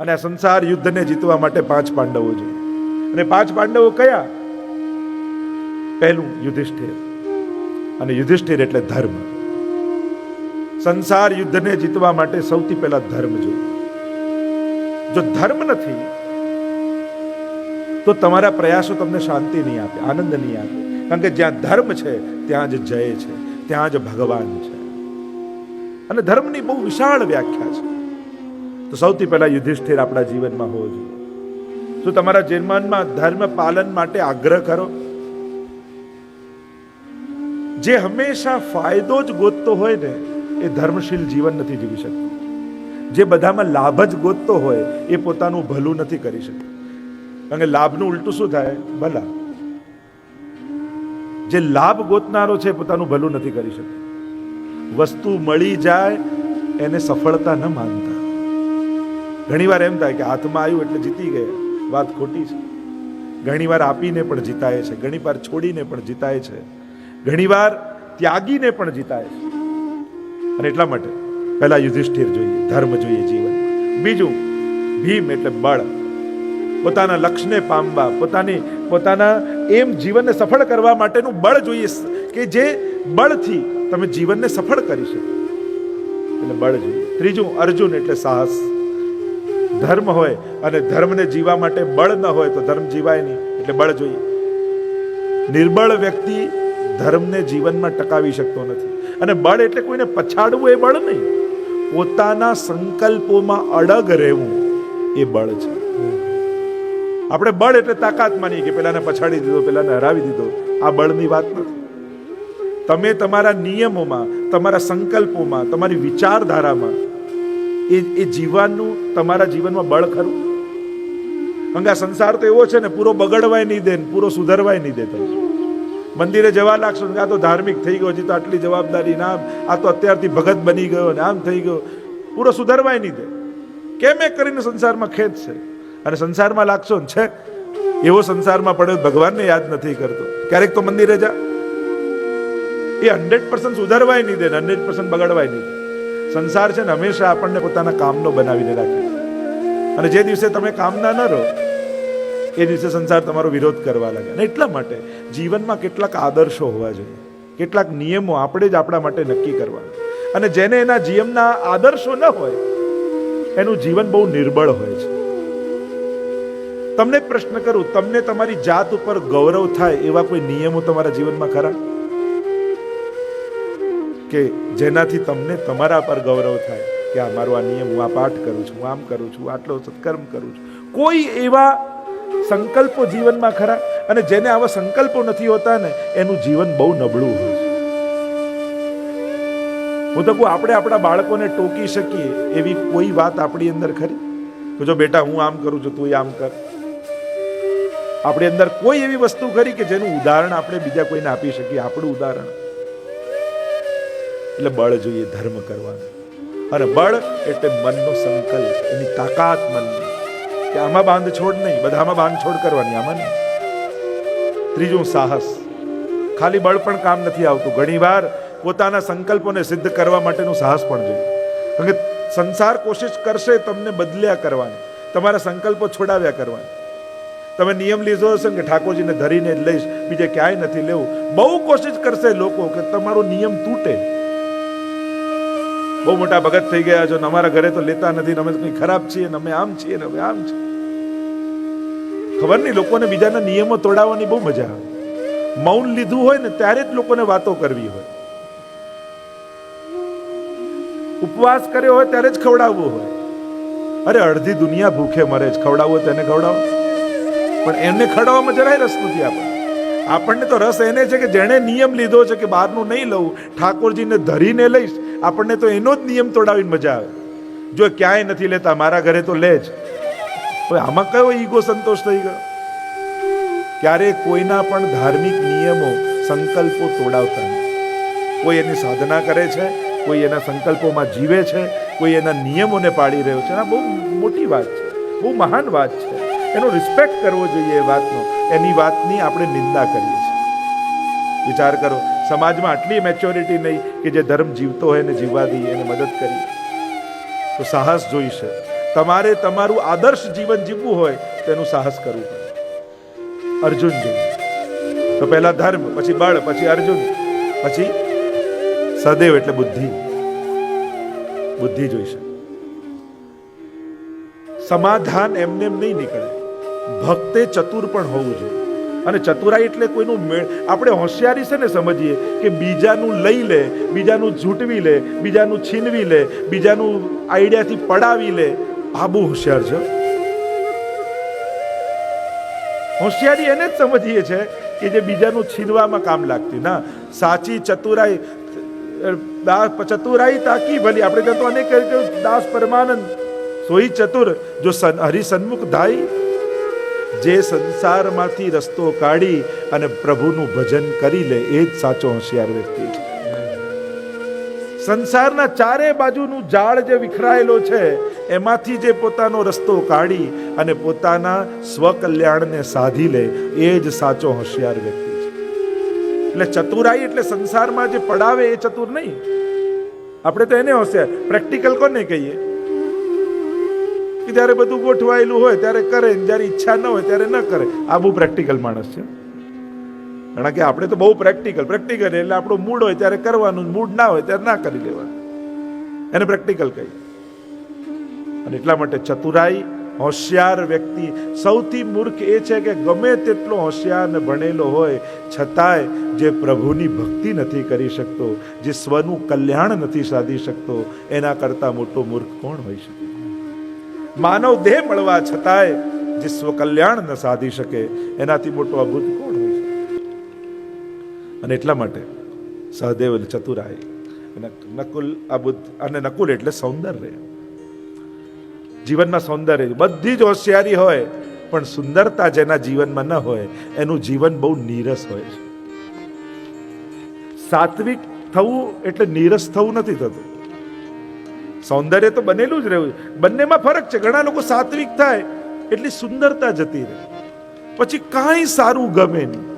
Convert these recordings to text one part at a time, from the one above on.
અને સંસાર યુદ્ધને જીતવા માટે પાંચ પાંડવો જોઈએ. અને પાંચ પાંડવો કયા? પહેલું યુધિષ્ઠિર. અને યુધિષ્ઠિર એટલે ધર્મ. સંસાર યુદ્ધને જીતવા માટે સૌથી પહેલા ધર્મ જોઈએ. જો ધર્મ નથી, તો તમારા પ્રયાસો તમને શાંતિ નહીં આપે, આનંદ નહીં આપે. કારણ કે જ્યાં ધર્મ છે, ત્યાં જ જય છે, ત્યાં જ ભગવાન છે. અને ધર્મની બહુ વિશાળ વ્યાખ્યા છે. તો સૌથી પહેલા યુધિષ્ઠિર આપણા જીવનમાં હોવો જોઈએ. શું તમારા જીવનમાં ધર્મ પાલન માટે આગ્રહ કરો? જે હંમેશા ફાયદો જ ગોતતો હોય ને, એ ધર્મશીલ જીવન નથી જીવી શકતો. જે બધામાં લાભ જ ગોતતો હોય, એ પોતાનું ભલું નથી કરી શકતો. કારણ કે લાભનું ઉલટું શું થાય? ભલા. જે લાભ ગોતનારો છે પોતાનું ભલું નથી કરી શકતો વસ્તુ મળી જાય, એને સફળતા ન માનતા. ઘણીવાર એમ થાય કે હાથમાં આવ્યું એટલે જીતી ગયા. વાત ખોટી છે. ઘણીવાર આપીને પણ જીતાય છે. ઘણીવાર છોડીને પણ જીતાય છે. ઘણીવાર ત્યાગીને પણ જીતાય છે. અને એટલા માટે પહેલા યુધિષ્ઠિર જોઈએ, ધર્મ જોઈએ જીવન બીજું, ભીમ એટલે બળ. પોતાના લક્ષ્યને પામવા, પોતાની, પોતાના એમ જીવનને સફળ કરવા માટેનું બળ જોઈએ કે જે બળથી તમે જીવનને સફળ કરી શકો. એટલે બળ જોઈએ. ત્રીજું, અર્જુન એટલે સાહસ. ધર્મ હોય અને ધર્મને જીવવા માટે બળ ન હોય તો ધર્મ જીવાય નહીં. એટલે બળ જોઈએ. નિર્બળ વ્યક્તિ ધર્મને જીવનમાં ટકાવી શકતો નથી. અને બળ એટલે કોઈને પછાડવું એ બળ નહીં. પોતાના સંકલ્પોમાં અડગ રહેવું એ બળ છે. આપણે બળ એટલે તાકાત માની કે પેલાને પછાડી દીધો, પેલાને હરાવી દીધો. આ બળની વાત નથી. તમે તમારા નિયમોમાં, તમારા સંકલ્પોમાં, તમારી વિચારધારામાં, એ એ જીવવાનું, તમારા જીવનમાં બળ ખરું? આ સંસાર તો એવો છે ને, પૂરો બગડવાય નહીં દે પૂરો સુધરવાય નહીં દે તમે મંદિરે જવા લાગશો આ તો ધાર્મિક થઈ ગયો, હજી તો આટલી જવાબદારી ના આ તો અત્યારથી ભગત બની ગયો ને, આમ થઈ ગયો. પૂરો સુધરવાય નહીં દે. કેમ એ કરીને સંસારમાં ખેદ છે? અને સંસારમાં લાગશો ને છે? એવો સંસારમાં પડ્યો ભગવાનને યાદ નથી કરતો. ક્યારેક તો મંદિરે જા. એ હંડ્રેડ પર્સન્ટ સુધારવાય નહીં દે હંડ્રેડ પર્સન્ટ બગાડવાય નહીં. સંસાર છે ને હંમેશા આપણને પોતાના કામનો બનાવીને રાખે અને જે દિવસે તમે કામના ન રહો, એ દિવસે સંસાર તમારો વિરોધ કરવા લાગે. અને એટલા માટે જીવનમાં કેટલાક આદર્શો હોવા જોઈએ. કેટલાક નિયમો આપણે જ આપણા માટે નક્કી કરવા અને જેને એના જીવનના આદર્શો ન હોય, એનું જીવન બહુ નિર્બળ હોય છે. તમને પ્રશ્ન કરું, તમને તમારી જાત ઉપર ગૌરવ થાય એવા કોઈ નિયમો તમારા જીવનમાં ખરા? કે જેનાથી તમને તમારા પર ગૌરવ થાય કે આ મારો આ નિયમ હું આ પાઠ કરું છું, હું આમ કરું છું, આટલો સત્કર્મ કરું છું. કોઈ એવા સંકલ્પો જીવનમાં ખરા? અને જેને આવા સંકલ્પો નથી હોતા ને, એનું જીવન બહુ નબળું હોય. હું તો કહું, આપણે આપણા બાળકોને ટોકી શકીએ એવી કોઈ વાત આપણી અંદર ખરી? કે જો બેટા હું આમ કરું છું, તું આમ કર. આપણી અંદર કોઈ એવી વસ્તુ કરી કે જેનું ઉદાહરણ આપણે બીજા કોઈને આપી શકીએ. આપણું ઉદાહરણ. એટલે બળ જોઈએ, ધર્મ કરવાનું. અને બળ એટલે મનનો સંકલ્પ, એની તાકાત મનની. કે આમાં બાંધ છોડ નહીં, બધામાં બાંધ છોડ કરવાની, આમાં નહીં. ત્રીજું સાહસ. ખાલી બળ પણ કામ નથી આવતું. ઘણીવાર પોતાના સંકલ્પોને સિદ્ધ કરવા માટેનું સાહસ પણ જોઈએ. કારણ કે સંસાર કોશિશ કરશે તમને બદલ્યા કરવાની. તમારા સંકલ્પો છોડાવ્યા કરવાની. તમે નિયમ લીધો હશે કે ઠાકોરજીને ધરીને જ લઈશ, બીજે ક્યાંય નથી લેવું. બહુ કોશિશ કરશે લોકો કે તમારો નિયમ તૂટે. બહુ મોટા ભગત થઈ ગયા છો અમારા ઘરે તો લેતા નથી અમે કંઈ ખરાબ છીએ અમે આમ છીએ ને અમે આમ છીએ. ખબર નહીં, લોકોને બીજાના નિયમો તોડાવવાની બહુ મજા આવે. મૌન લીધું હોય ને ત્યારે જ લોકોને વાતો કરવી હોય. ઉપવાસ કર્યો હોય ત્યારે જ ખવડાવવું હોય. અરે અડધી દુનિયા ભૂખે મરે જ ખવડાવવું તેને ખવડાવો. પણ એમને ખડવામાં જરાય રસ નથી આપણને આપણને તો રસ એને છે કે જેણે નિયમ લીધો છે કે બહારનું નહીં લઉં, ઠાકોરજીને ધરીને લઈશ, આપણને તો એનો જ નિયમ તોડાવીને મજા આવે. જો ક્યાંય નથી લેતા, મારા ઘરે તો લે જ. હવે આમાં કયો ઈગો સંતોષ થઈ ગયો? ક્યારેય કોઈના પણ ધાર્મિક નિયમો, સંકલ્પો તોડાવતા નથી. કોઈ એની સાધના કરે છે, કોઈ એના સંકલ્પોમાં જીવે છે, કોઈ એના નિયમોને પાડી રહ્યો છે. આ બહુ મોટી વાત છે, બહુ મહાન વાત છે. એનો રિસ્પેક્ટ કરવો જોઈએ એ વાતનો. એની વાતની આપણે નિંદા કરીએ છીએ. વિચાર કરો, સમાજમાં આટલી મેચ્યોરિટી નહીં કે જે ધર્મ જીવતો હોય એને જીવવા દઈએ, એને મદદ કરીએ. તો સાહસ જોઈશે. તમારે તમારું આદર્શ જીવન જીવવું હોય તેનું સાહસ કરવું પડે. અર્જુન જેવું તો પહેલા ધર્મ, પછી બળ, પછી અર્જુન, પછી સદૈવ એટલે બુદ્ધિ. બુદ્ધિ જોઈશે. સમાધાન એમને એમ નહીં નીકળે. ભક્તે ચતુર પણ હોવું જોઈએ. અને ચતુરાઈ એટલે કોઈનું મેળ, આપણે હોશિયારી છે ને સમજીએ કે બીજાનું લઈ લે, બીજાનું ઝૂંટવી લે, બીજાનું છીનવી લે, બીજાનું આઈડિયાથી પડાવી લે. આ બહુ હોશિયાર છે. હોશિયારી એને જ સમજીએ છે કે જે બીજાનું છીનવામાં કામ લાગતી. ના, સાચી ચતુરાઈ દાસ ચતુરાઈ તાકી ભલી? આપણે તો અનેક દાસ પરમાનંદ, સોઈ ચતુર, જો સન હરિસન્મુખ ધાઈ જે સંસારમાંથી રસ્તો કાઢી અને પ્રભુનું ભજન કરી લે, એ જ સાચો હોશિયાર વ્યક્તિ. સંસારના ચારે બાજુનું ઝાડ જે વિખરાયેલો છે, એમાંથી જે પોતાનો રસ્તો કાઢી અને પોતાના સ્વકલ્યાણને સાધી લે, એ જ સાચો હોશિયાર વ્યક્તિ છે. એટલે ચતુરાઈ એટલે સંસારમાં જે પડાવે, એ ચતુર નહીં. આપણે તો એને હોશિયાર, પ્રેક્ટિકલ કોને કહીએ? કે જ્યારે બધું ગોઠવાયેલું હોય, ત્યારે કરે ને. જ્યારે ઈચ્છા ન હોય, ત્યારે ન કરે. આ બહુ પ્રેક્ટિકલ માણસ છે. કારણ કે આપણે તો બહુ પ્રેક્ટિકલ પ્રેક્ટિકલ એટલે આપણો મૂડ હોય ત્યારે કરવાનું મૂડ ના હોય ત્યારે ના કરી લેવાનું. એને પ્રેક્ટિકલ કહી. અને એટલા માટે ચતુરાઈ, હોશિયાર વ્યક્તિ. સૌથી મૂર્ખ એ છે કે ગમે તેટલો હોશિયાર ને ભણેલો હોય, છતાંય જે પ્રભુની ભક્તિ નથી કરી શકતો, જે સ્વનું કલ્યાણ નથી સાધી શકતો, એના કરતાં મોટો મૂર્ખ કોણ હોઈ શકે? માનવ દેહ મળવા છતાંય જે સ્વકલ્યાણ ન સાધી શકે. એનાથી મોટો અભૂત કોણ હોય શકે? અને એટલા માટે સહદેવ એટલે ચતુરાય અને નકુલ અબુદ્ધ અને નકુલ એટલે સૌંદર્ય. જીવનમાં સૌંદર્ય બધી જ હોશિયારી હોય, પણ સુંદરતા જેના જીવનમાં ન હોય, એનું જીવન બહુ નીરસ હોય છે. સાત્વિક થવું એટલે નીરસ થવું નથી થતું. સૌંદર્ય તો બનેલું જ રહેવું બંનેમાં ફરક છે. ઘણા લોકો સાત્વિક થાય, એટલી સુંદરતા જતી રહે. પછી કાંઈ સારું ગમે નહીં.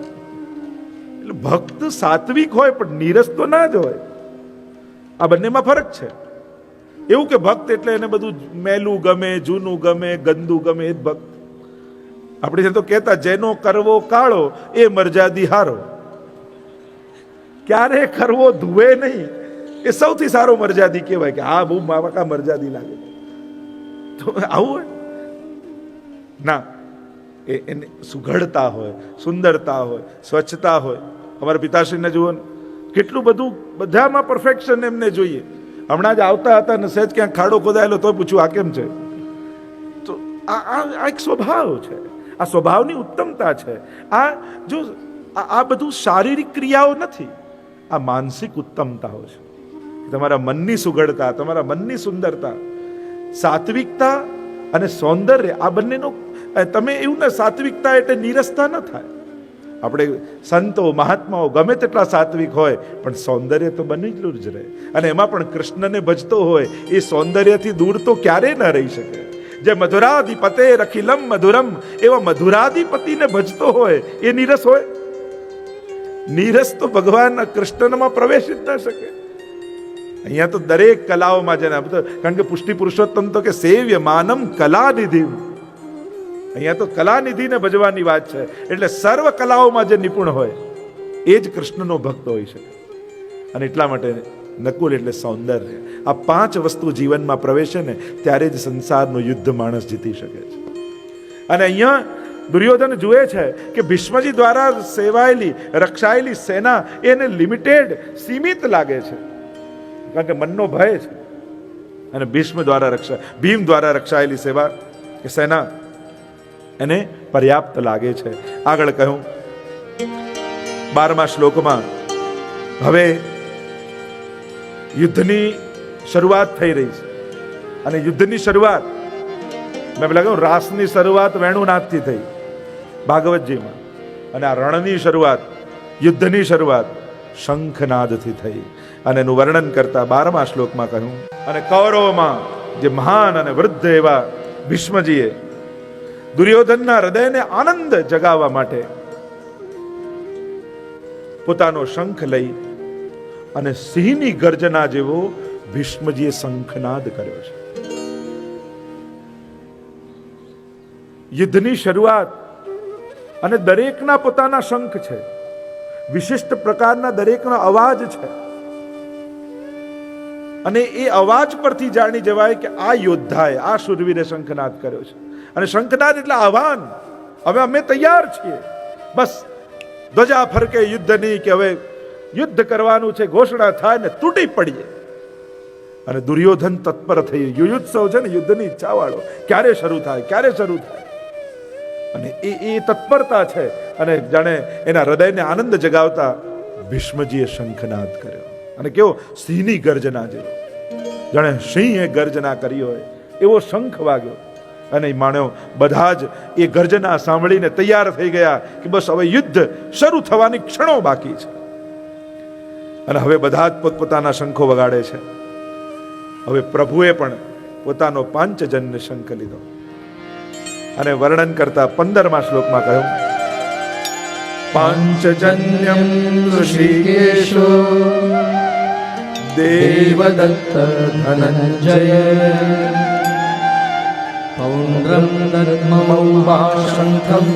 એટલે ભક્ત સાત્વિક હોય, પણ નીરસ તો ના જ હોય. આ બંનેમાં ફરક છે. એવું કે ભક્ત એટલે એને બધું મેલું ગમે, જૂનું ગમે, ગંદુ ગમે, એ ભક્ત. આપણે તો કહેતા, જેનો કરવો કાળો, એ મરજાદી હારો. ક્યારે કરવો ધુવે નહીં. એ સૌથી સારો મરજાદી કહેવાય કે હા, બહુ માકા મરજાદી લાગે. તો આવું હોય? ના, એ એને સુઘડતા હોય, સુંદરતા હોય, સ્વચ્છતા હોય. અમારા પિતાશ્રીને જુઓ કેટલું બધું, બધામાં પરફેક્શન એમને જોઈએ. હમણાં જ આવતા હતા ને સહેજ ક્યાંક ખાડો ખોદાયેલો તો પૂછ્યું, આ કેમ છે? તો આ આ એક સ્વભાવ છે. આ સ્વભાવની ઉત્તમતા છે. આ જો આ બધું શારીરિક ક્રિયાઓ નથી. આ માનસિક ઉત્તમતાઓ છે. તમારા મનની સુઘડતા તમારા મનની સુંદરતા, સાત્વિકતા અને સૌંદર્ય, આ બંનેનો તમે એવું ને સાત્વિકતા એટલે નીરસતા ન થાય. આપણે સંતો, મહાત્માઓ ગમે તેટલા સાત્વિક હોય, પણ સૌંદર્ય તો બનેલું જ રહે. અને એમાં પણ કૃષ્ણને ભજતો હોય, એ સૌંદર્યથી દૂર તો ક્યારેય ન રહી શકે. જે મધુરાધિપતે રખિલમ મધુરમ, એવા મધુરાધિપતિને ભજતો હોય, એ નીરસ હોય. નીરસ તો ભગવાન કૃષ્ણમાં પ્રવેશી જ ન શકે. અહીંયા તો દરેક કલાઓમાં જેને કારણ કે પુષ્ટિ પુરુષોત્તમ તો કે સેવ્ય માનમ કલાનિધિ અહીંયા તો કલાનિધિને ભજવાની વાત છે. એટલે સર્વ કલાઓમાં જે નિપુણ હોય, એ જ કૃષ્ણનો ભક્ત હોય છે. અને એટલા માટે નકુલ એટલે સૌંદર્ય. આ પાંચ વસ્તુ જીવનમાં પ્રવેશે ને, ત્યારે જ સંસારનું યુદ્ધ માણસ જીતી શકે છે. અને અહીંયા દુર્યોધન જુએ છે કે ભીષ્મજી દ્વારા સેવાયેલી, રક્ષાયેલી સેના એને લિમિટેડ સીમિત લાગે છે. કારણ કે મનનો ભય છે. અને ભીષ્મ દ્વારા રક્ષા ભીમ દ્વારા રક્ષાયેલી સેવા કે સેના એને પર્યાપ્ત લાગે છે. આગળ કહ્યું, બારમા શ્લોકમાં, હવે યુદ્ધની શરૂઆત થઈ રહી છે. અને યુદ્ધની શરૂઆત, મેં પેલા કહ્યું, રાસની શરૂઆત વેણુનાથથી થઈ. ભાગવતજીમાં. અને આ રણની શરૂઆત, યુદ્ધની શરૂઆત શંખનાદથી થઈ. અને એનું વર્ણન કરતા બારમા શ્લોકમાં કહ્યું, અને કૌરવમાં જે મહાન અને વૃદ્ધ એવા ભીષ્મજીએ દુર્યોધનના હૃદયને આનંદ જગાવવા માટે પોતાનો શંખ લઈ અને સિંહની ગર્જના જેવો ભીષ્મજીએ શંખનાદ કર્યો છે. યુદ્ધની શરૂઆત અને દરેકના પોતાના શંખ છે. વિશિષ્ટ પ્રકારના દરેકનો અવાજ છે. અને એ અવાજ પરથી જાણી જવાય કે આ યોદ્ધાએ આ શુરવીરે શંખનાદ કર્યો છે. અને શંખનાદ એટલે આહવાન. હવે અમે તૈયાર છીએ. બસ, ધ્વજા ફરકે યુદ્ધની કે હવે યુદ્ધ કરવાનું છે, ઘોષણા થાય ને તૂટી પડીએ. અને દુર્યોધન તત્પર થઈ, યુયુત્સવ છે ને, યુદ્ધની ઈચ્છા વાળો ક્યારે શરૂ થાય? ક્યારે શરૂ થાય? અને એ એ તત્પરતા છે. અને જાણે એના હૃદયને આનંદ જગાવતા ભીષ્મજીએ શંખનાદ કર્યો. અને કેવો સિંહની ગર્જના જેવો. જાણે સિંહે ગર્જના કરી હોય, એવો શંખ વાગ્યો. અને માણ્યો, બધા જ એ ગર્જના સાંભળીને તૈયાર થઈ ગયા કે બસ હવે યુદ્ધ શરૂ થવાની ક્ષણો બાકી છે. અને હવે બધા જ પોતપોતાના શંખો વગાડે છે. હવે પ્રભુએ પણ પોતાનો પાંચજન્ય શંખ લીધો. અને વર્ણન કરતા પંદરમા શ્લોકમાં કહ્યું, પાંચજન્યમ ઋષિકેશો देवदत्त धनञ्जय पौण्ड्रं दद्मौ वा शङ्खम्